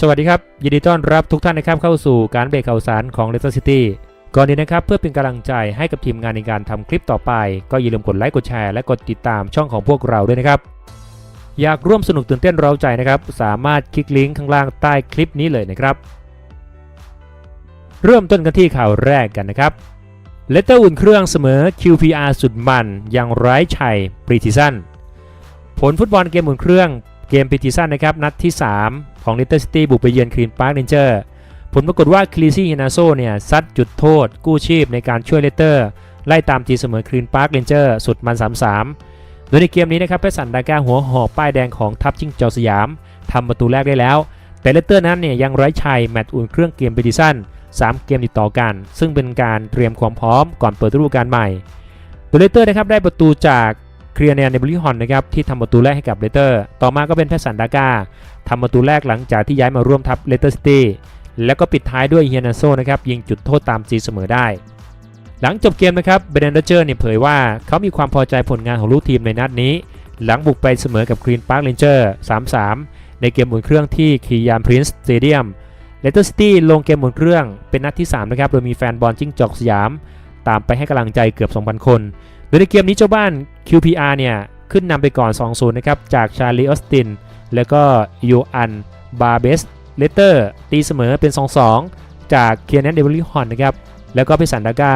สวัสดีครับ ยินดีต้อนรับทุกท่านนะครับเข้าสู่การเบรกข่าวสารของ Leicester City ก่อนอื่นะครับเพื่อเป็นกำลังใจให้กับทีมงานในการทำคลิปต่อไป ก็อย่าลืมกดไลค์กดแชร์และกดติดตามช่องของพวกเราด้วยนะครับ อยากร่วมสนุกตื่นเต้นเร้าใจนะครับ สามารถคลิกลิงก์ข้างล่างใต้คลิปนี้เลยนะครับ เริ่มต้นกันที่ข่าวแรกกันนะครับเลตเตอร์อุ่นเครื่องเสมอ QPR สุดมันยังไร้ชัยปรีทิซันผลฟุตบอลเกมอุ่นเครื่อง เกมปีทิซันนะครับนัดที่ 3 ของเลตเตอร์ซิตี้บุกไปเยือนครีนพาร์คเรนเจอร์ผลปรากฏว่าคลีซี่ฮินาโซเนี่ยซัดจุดโทษ กู้ชีพในการช่วยเลตเตอร์ ไล่ตามตีเสมอครีนพาร์คเรนเจอร์สุดมัน 3-3 โดยในเกมนี้นะครับเพชรสันดาก้าหัวหอกป้ายแดงของทัพจิ้งจอกสยามทำประตูแรกได้แล้ว แต่เลตเตอร์นั้นเนี่ยยังไร้ชัยแมตช์อุ่นเครื่องเกมปรีทิซัน3 เกมติดต่อกัน ซึ่งเป็นการเตรียมความพร้อมก่อนเปิดฤดูกาลใหม่โดยเลเตอร์นะครับได้ประตูจาก เคลียร์เนียนเนบลิฮอนนะครับที่ทำประตูแรกให้กับเลเตอร์ ต่อมาก็เป็นแพทสันดาก้าทำประตูแรกหลังจากที่ย้ายมาร่วมทัพเลเตอร์ซิตี้แล้วก็ปิดท้ายด้วยเฮียนาโซนะครับยิงจุดโทษตามจีเสมอได้ หลังจบเกมนะครับเบรนเดอร์เจอร์เนี่ยเผยว่าเขามีความพอใจผลงานของลูกทีมในนัดนี้ หลังบุกไปเสมอกับกรีนพาร์คเรนเจอร์3-3 ในเกมอุ่นเครื่องที่คียานพรินซ์สเตเดียมเลเตอร์ซิตี้ลงเกมบนเครื่องเป็นนัดที่ 3 นะครับ โดยมีแฟนบอลจิ้งจอกสยาม ตามไปให้กำลังใจเกือบ 2,000 คน โดยในเกมนี้เจ้าบ้าน QPR เนี่ย ขึ้นนำไปก่อน 2-0 นะครับ จากชาลีออสติน แล้วก็ยูอันบาเบสเลเตอร์ตีเสมอเป็น 2-2 จากเคียร์แนนเดวิลฮอนนะครับ แล้วก็ไปสันดาก้า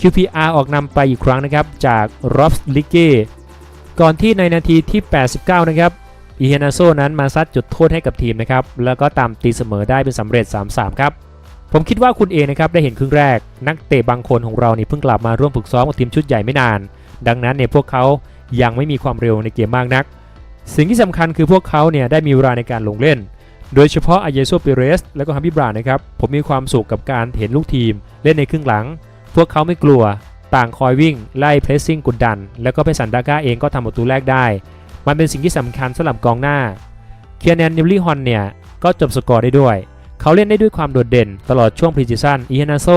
QPR ออกนำไปอีกครั้งนะครับ จากรอบส์ลิกเก้ก่อนที่ในนาทีที่ 89 นะครับอีเฮนาโซนั้นมาซัดจุดโทษให้กับทีมนะครับ แล้วก็ตามตีเสมอได้เป็นสำเร็จ 3-3 ครับ ผมคิดว่าคุณเองนะครับได้เห็นครึ่งแรก นักเตะบางคนของเรานี่เพิ่งกลับมาร่วมฝึกซ้อมกับทีมชุดใหญ่ไม่นาน ดังนั้นเนี่ยพวกเขายังไม่มีความเร็วในเกมมากนัก สิ่งที่สำคัญคือพวกเขาเนี่ยได้มีเวลาในการลงเล่น โดยเฉพาะอายโซเปเรส และก็ฮัมบิบรานะครับ ผมมีความสุขกับการเห็นลูกทีม เล่นในครึ่งหลัง พวกเขาไม่กลัว ต่างคอยวิ่ง ไล่เพรสซิ่งกดดัน แล้วก็เพสันดาก้าเองก็ทำประตูแรกได้ มันเป็นสิ่งที่สำคัญสำหรับกองหน้า เคียร์แนนนิวลี่ฮอนเนี่ยก็จบสกอร์ได้ด้วย เขาเล่นได้ด้วยความโดดเด่น ตลอดช่วงพรีซิชันอีฮานาโซ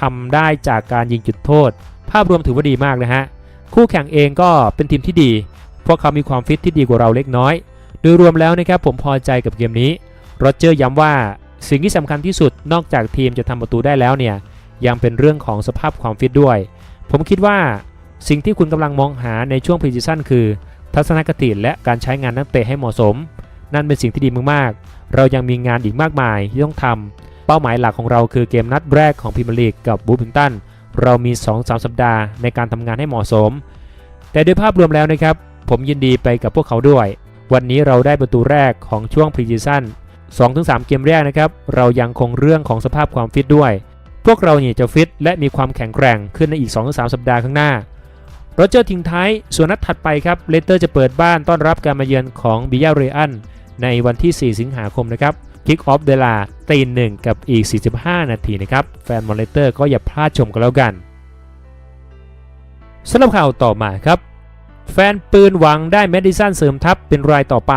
ทำได้จากการยิงจุดโทษ ภาพรวมถือว่าดีมากนะฮะ คู่แข่งเองก็เป็นทีมที่ดี พวกเขามีความฟิตที่ดีกว่าเราเล็กน้อย โดยรวมแล้วนะครับผมพอใจกับเกมนี้โรเจอร์ย้ำว่าสิ่งที่สำคัญที่สุดนอกจากทีมจะทำประตูได้แล้วเนี่ยยังเป็นเรื่องของสภาพความฟิตด้วย ผมคิดว่าสิ่งที่คุณกำลังมองหาในช่วงพรีซิชันคือ ทัศนคติและการใช้งานนักเตะให้เหมาะสม นั่นเป็นสิ่งที่ดีมากๆ เรายังมีงานอีกมากมายที่ต้องทำเป้าหมายหลักของเราคือเกมนัดแรกของพรีเมียร์ลีกกับบูฟ i ิงตัน เรามี 2-3 สัปดาห์ในการทำงานให้เหมาะสม แต่โดยภาพรวมแล้วนะครับ ผมยินดีไปกับพวกเขาด้วย วันนี้เราได้ประตูแรกของช่วงพรีซีซั่น2-3 เกมแรกนะครับ เรายังคงเรื่องของสภาพความฟิตด้วย พวกเราเนี่ยจะฟิตและมีความแข็งแกร่งขึ้นในอีก 2-3 สัปดาห์ข้างหน้าโรเจอร์ทิ้งท้าย ส่วนนัดถัดไปครับ เลสเตอร์จะเปิดบ้านต้อนรับการมาเยือนของบิยาเรอัน ในวันที่ 4 สิงหาคมนะครับคิกออฟเวลาตีหนึ่งกับอีก 45 นาทีนะครับ แฟนมอลเลเตอร์ก็อย่าพลาดชมกันแล้วกันสำหรับข่าวต่อมาครับ แฟนปืนหวังได้แมดดิสันเสริมทัพเป็นรายต่อไป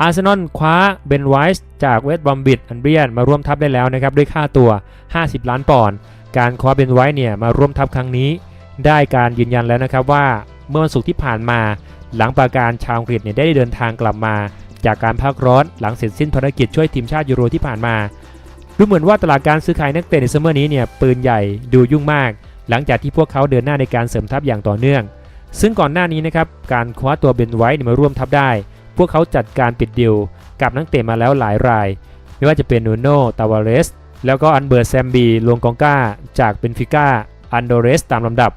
อาร์เซนอลคว้าเบนไวส์จากเวสต์บอมบิดอันเบียนมาร่วมทัพได้แล้วนะครับ ด้วยค่าตัว 50 ล้านปอนด์การคว้าเบนไวส์เนี่ยมาร่วมทัพครั้งนี้ ได้การยืนยันแล้วนะครับว่าเมื่อวันศุกร์ที่ผ่านมา หลังปราการชาวอังกฤษเนี่ยได้เดินทางกลับมา จากการพักร้อนหลังเสร็จสิ้นภารกิจช่วยทีมชาติยูโรที่ผ่านมา ดูเหมือนว่าตลาดการซื้อขายนักเตะในซัมเมอร์นี้เนี่ยปืนใหญ่ดูยุ่งมาก หลังจากที่พวกเขาเดินหน้าในการเสริมทัพอย่างต่อเนื่อง ซึ่งก่อนหน้านี้นะครับการคว้าตัวเบนไวท์มาร่วมทัพได้ พวกเขาจัดการปิดดิวกับนักเตะมาแล้วหลายราย ไม่ว่าจะเป็นนูโน่ตาวาเรสแล้วก็อันเบอร์แซมบีลงกองก้า จากเบนฟิก้าอันโดเรสตามลำดับ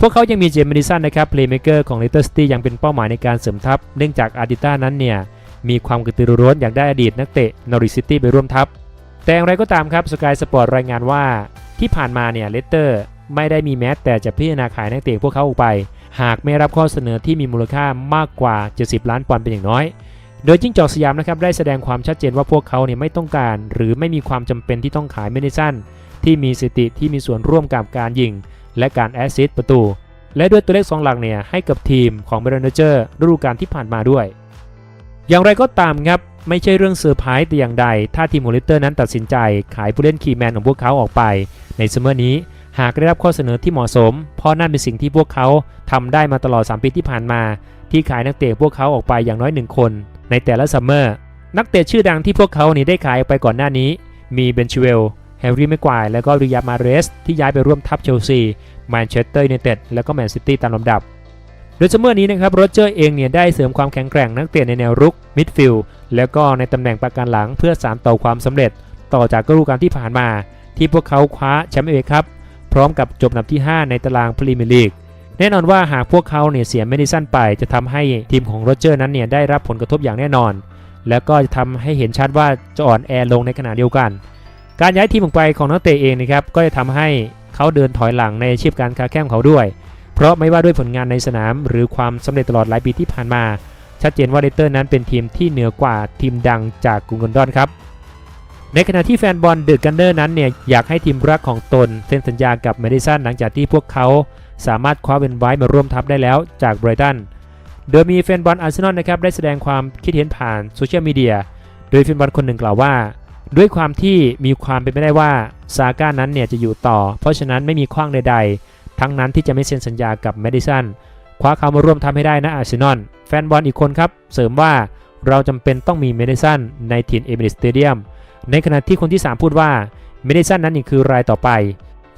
พวกเขายังมีเจมส์ดิสันนะครับเพลย์เมเกอร์ของเลสเตอร์ซิตี้ยังเป็นเป้าหมายในการเสริมทัพ เนื่องจากอาร์ติต้านั้นเนี่ย มีความกระตือรือร้นอยากได้อดีตนักเตะนอริซิตี้ไปร่วมทัพ แต่อย่างไรก็ตามครับสกายสปอร์ตรายงานว่า ที่ผ่านมาเนี่ยเลสเตอร์ไม่ได้มีแม้แต่จะพิจารณาขายนักเตะพวกเขาออกไป หากไม่รับข้อเสนอที่มีมูลค่ามากกว่า 70 ล้านปอนด์เป็นอย่างน้อย โดยจิ้งจอกสยามนะครับได้แสดงความชัดเจนว่าพวกเขาเนี่ยไม่ต้องการ หรือไม่มีความจำเป็นที่ต้องขายเมดิสันที่มีสติที่มีส่วนร่วมกับการยิง และการแอสซิสต์ประตู และด้วยตัวเลขสองหลักเนี่ยให้กับทีมของเบรนเจอร์ฤดูกาลที่ผ่านมาด้วย อย่างไรก็ตามครับ ไม่ใช่เรื่องเซอร์ไพรส์แต่อย่างใด ถ้าทีมโมลิเตอร์นั้นตัดสินใจ ขายผู้เล่นคีย์แมนของพวกเขาออกไป ในซัมเมอร์นี้หากได้รับข้อเสนอที่เหมาะสม เพราะนั่นเป็นสิ่งที่พวกเขาทำได้มาตลอด 3 ปีที่ผ่านมา ที่ขายนักเตะพวกเขาออกไปอย่างน้อย1คน ในแต่ละซัมเมอร์ นักเตะชื่อดังที่พวกเขานี่ได้ขายออกไปก่อนหน้านี้ มีเบนชิเวล แฮร์รี่แม็กควาย และก็ริยามาเรส ที่ย้ายไปร่วมทัพเชลซี แมนเชสเตอร์ยูไนเต็ด และก็แมนซิตี้ตามลำดับ โดยเสมอนี้นะครับโรเจอร์เองเนี่ยได้เสริมความแข็งแกร่งนักเตะในแนวรุกมิดฟิลด์แล้วก็ในตำแหน่งประกันหลังเพื่อสานต่อความสำเร็จ ต่อจากฤดูกาลที่ผ่านมา ที่พวกเขาคว้าแชมป์เอฟครับพร้อมกับจบอันดับที่ 5 ในตารางพรีเมียร์ลีกแน่นอนว่าหากพวกเขาเนี่ยเสียเมดิสันไป จะทำให้ทีมของโรเจอร์นั้นเนี่ยได้รับผลกระทบอย่างแน่นอน แล้วก็จะทำให้เห็นชัดว่าจะอ่อนแอลงในขณะเดียวกัน การย้ายทีมออกไปของนักเตะเองนะครับก็จะทำให้เขาเดินถอยหลังในอาชีพการค้าแข่งเขาด้วย เพราะไม่ว่าด้วยผลงานในสนาม หรือความสำเร็จตลอดหลายปีที่ผ่านมา ชัดเจนว่าเลสเตอร์นั้นเป็นทีมที่เหนือกว่าทีมดังจากกรุงลอนดอนครับ ในขณะที่แฟนบอลเดอะกันเนอร์นั้นเนี่ยอยากให้ทีมรักของตนเซ็นสัญญากับเมดิสันหลังจากที่พวกเขาสามารถคว้าเวนไว้มาร่วมทัพได้แล้วจากไบรตันโดยมีแฟนบอลอาร์เซนอลนะครับได้แสดงความคิดเห็นผ่านโซเชียลมีเดียโดยแฟนบอลคนหนึ่งกล่าวว่า ด้วยความที่มีความเป็นไปได้ว่าซาก้านั้นเนี่ยจะอยู่ต่อ เพราะฉะนั้นไม่มีข้องใดๆ ทั้งนั้นที่จะไม่เซ็นสัญญากับเมดิสันคว้าเขามาร่วมทำให้ได้นะอาร์เซนอลแฟนบอลอีกคนครับ เสริมว่าเราจำเป็นต้องมีเมดิสันในถิ่นเอเมริสเตเดียมในขณะที่คนที่ 3 พูดว่าเมดิสันนั้นนี่คือรายต่อไป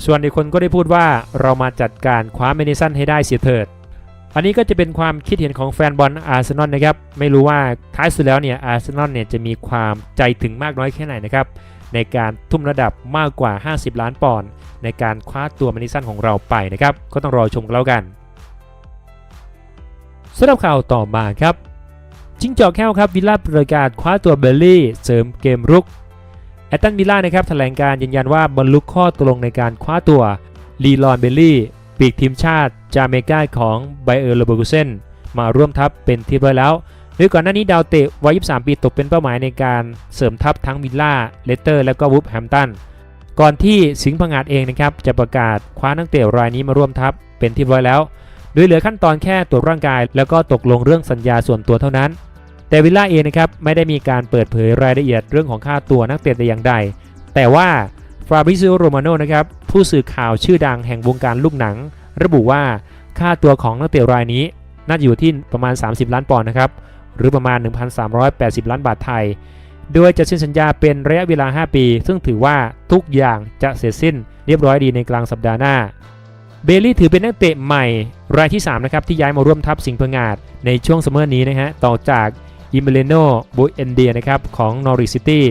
ส่วนอีกคนก็ได้พูดว่าเรามาจัดการคว้าเมดิสันให้ได้เสียเถิด อันนี้ก็จะเป็นความคิดเห็นของแฟนบอลอาร์เซนอลนะครับ ไม่รู้ว่าท้ายสุดแล้วเนี่ยอาร์เซนอลเนี่ยจะมีความใจถึงมากน้อยแค่ไหนนะครับในการทุ่มระดับมากกว่า 50 ล้านปอนด์ ในการคว้าตัวเมดิสันของเราไปนะครับ ก็ต้องรอชมกันแล้วกันสำหรับข่าวต่อมาครับ จิงจอกแก้วครับวิลล่าประกาศคว้าตัวเบลลี่ เสริมเกมรุกแอตตันวิลล่านะครับแถลงการยืนยันว่าบรรลุข้อตกลงในการคว้าตัวลีลอนเบลลี่ปีกทีมชาติจาเมกาของไบเออร์เลเบอร์กุเซนมาร่วมทัพเป็นที่เรียบร้อยแล้วโดยก่อนหน้านี้ดาวเตะวัย 23 ปีตกเป็นเป้าหมายในการเสริมทัพทั้งวิลล่าเลสเตอร์ และก็วูฟแฮมตัน ก่อนที่สิงห์พงาดเองนะครับจะประกาศคว้านักเตะรายนี้มาร่วมทัพเป็นที่ร้อยแล้ว โดยเหลือขั้นตอนแค่ตรวจร่างกาย แล้วก็ตกลงเรื่องสัญญาส่วนตัวเท่านั้น แต่วิลล่าเองนะครับไม่ได้มีการเปิดเผยรายละเอียดเรื่องของค่าตัวนักเตะแต่อย่างใด แต่ว่าฟาบริซิโอโรมาโนนะครับผู้สื่อข่าวชื่อดังแห่งวงการลูกหนัง ระบุว่าค่าตัวของนักเตะรายนี้น่าจะอยู่ที่ประมาณ 30 ล้านปอนด์นะครับหรือประมาณ 1,380 ล้านบาทไทย โดยจะเซ็นสัญญาเป็นระยะเวลา 5 ปี ซึ่งถือว่าทุกอย่างจะเสร็จสิ้นเรียบร้อยดีในกลางสัปดาห์หน้า เบลลี่ถือเป็นนักเตะใหม่ รายที่ 3 นะครับ ที่ย้ายมาร่วมทัพสิงห์พงาดในช่วงซัมเมอร์นี้นะฮะ ต่อจากอิมเบเลโนบูเอนเดียนะครับของนอริซิตี้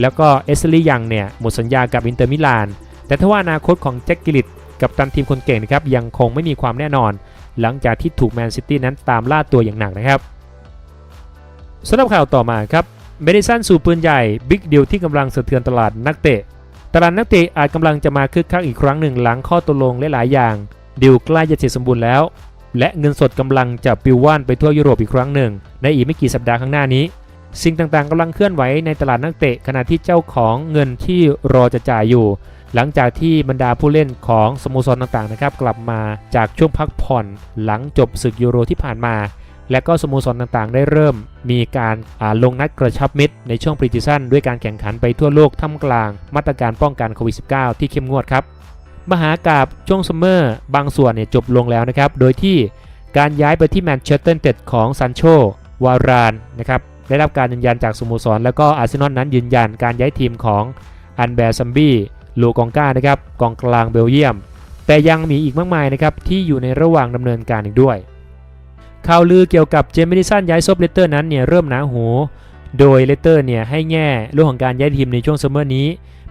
แล้วก็เอสลียังเนี่ยหมดสัญญากับอินเตอร์มิลาน แต่ถ้าว่าอนาคตของแจ็คกิลิตกับตันทีมคนเก่งนะครับยังคงไม่มีความแน่นอน หลังจากที่ถูกแมนซิตี้นั้นตามล่าตัวอย่างหนักนะครับสำหรับข่าวต่อมาครับ เมดิสันสู่ปืนใหญ่บิ๊กเดิวที่กำลังสะเทือนตลาดนักเตะ ตลาดนักเตะอาจกำลังจะมาคึกคักอีกครั้งหนึ่งหลังข้อตกลงหลายๆอย่างดิวใกล้จะเสร็จสมบูรณ์แล้ว และเงินสดกำลังจะปิวว่านไปทั่วยุโรปอีกครั้งหนึ่ง ในอีกไม่กี่สัปดาห์ข้างหน้านี้ สิ่งต่างๆกำลังเคลื่อนไหวในตลาดนักเตะขณะที่เจ้าของเงินที่รอจะจ่ายอยู่ หลังจากที่บรรดาผู้เล่นของสโมสรต่างๆนะครับกลับมาจากช่วงพักผ่อน หลังจบศึกยูโรที่ผ่านมา และก็สโมสรต่างๆ ได้เริ่มมีการลงนัดกระชับมิตรในช่วงปรีติซันด้วยการแข่งขันไปทั่วโลกท่ามกลาง มาตรการป้องกันโควิด -19 ที่เข้มงวดครับ มหากาบช่วงซัมเมอร์บางส่วนเนี่ยจบลงแล้วนะครับ โดยที่การย้ายไปที่แมนเชสเตอร์ยูไนเต็ดของซันโชวารานนะครับได้รับการยืนยันจากสโมสร แล้วก็อาร์เซนอลนั้นยืนยันการย้ายทีมของอันแบร์ซัมบี้ลูกองกานะครับกองกลางเบลเยียม แต่ยังมีอีกมากมายนะครับที่อยู่ในระหว่างดำเนินการอีกด้วย ข่าวลือเกี่ยวกับเจมินิสันย้ายซบเลสเตอร์นั้นเนี่ยเริ่มหนาหู โดยเลสเตอร์เนี่ยให้แง่เรื่องของการย้ายทีมในช่วงซัมเมอร์นี้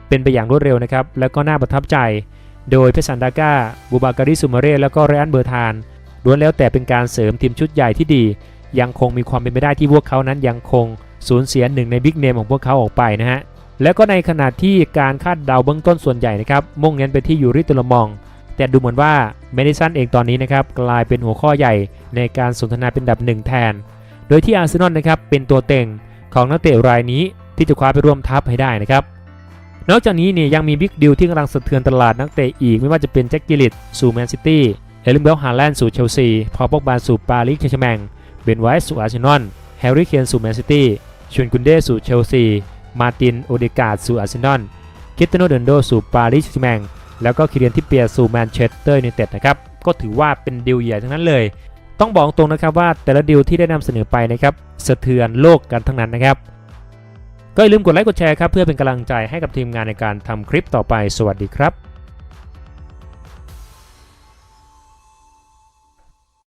เป็นไปอย่างรวดเร็วนะครับ แล้วก็น่าประทับใจ โดยเพชรสันดาก้าบูบาการิสุมาเร่แล้วก็ไรอันเบอร์ธานล้วนแล้วแต่เป็นการเสริมทีมชุดใหญ่ที่ดี ยังคงมีความเป็นไปได้ที่พวกเขานั้นยังคงสูญเสียหนึ่งในบิ๊กเนมของพวกเขาออกไปนะฮะแล้วก็ในขณะที่การคาดเดาเบื้องต้นส่วนใหญ่นะครับมุ่งเน้นไปที่ยูริตุลมอง แต่ดูเหมือนว่าเมดิสันเองตอนนี้นะครับกลายเป็นหัวข้อใหญ่ในการสนทนาเป็นดับหนึ่งแทน โดยที่อาร์เซนอลนะครับเป็นตัวเต็งของนักเตะรายนี้ที่จะคว้าไปร่วมทัพให้ได้นะครับ นอกจากนี้เนี่ยยังมีบิ๊กดิวที่กำลังสะเทือนตลาดนักเตะอีกไม่ว่าจะเป็นแจ็คกิลิตสู่แมนซิตี้เอลิมเบลฮาแลนด์สู่เชลซี พอปอกบาสู่ปารีสแชร์แมงเบนไวส์สู่อาร์เซนอลแฮร์รี่เคนสู่แมนซิตี้ชวนกุนเดสู่เชลซี มาตินโอเดกาดสู่อาร์เซนอลคิตเตโนเดนโดสู่ปารีสแชร์แมง แล้วก็คิเรียนที่เปียสู่แมนเชสเตอร์ยูไนเต็ดนะครับก็ถือว่าเป็นดีลใหญ่ทั้งนั้นเลย ต้องบอกตรงนะครับว่าแต่ละดีลที่ได้นำเสนอไปนะครับสะเทือนโลกกันทั้งนั้นนะครับ ก็อย่าลืมกดไลค์กดแชร์ครับเพื่อเป็นกำลังใจให้กับทีมงานในการทำคลิปต่อไปสวัสดีครับ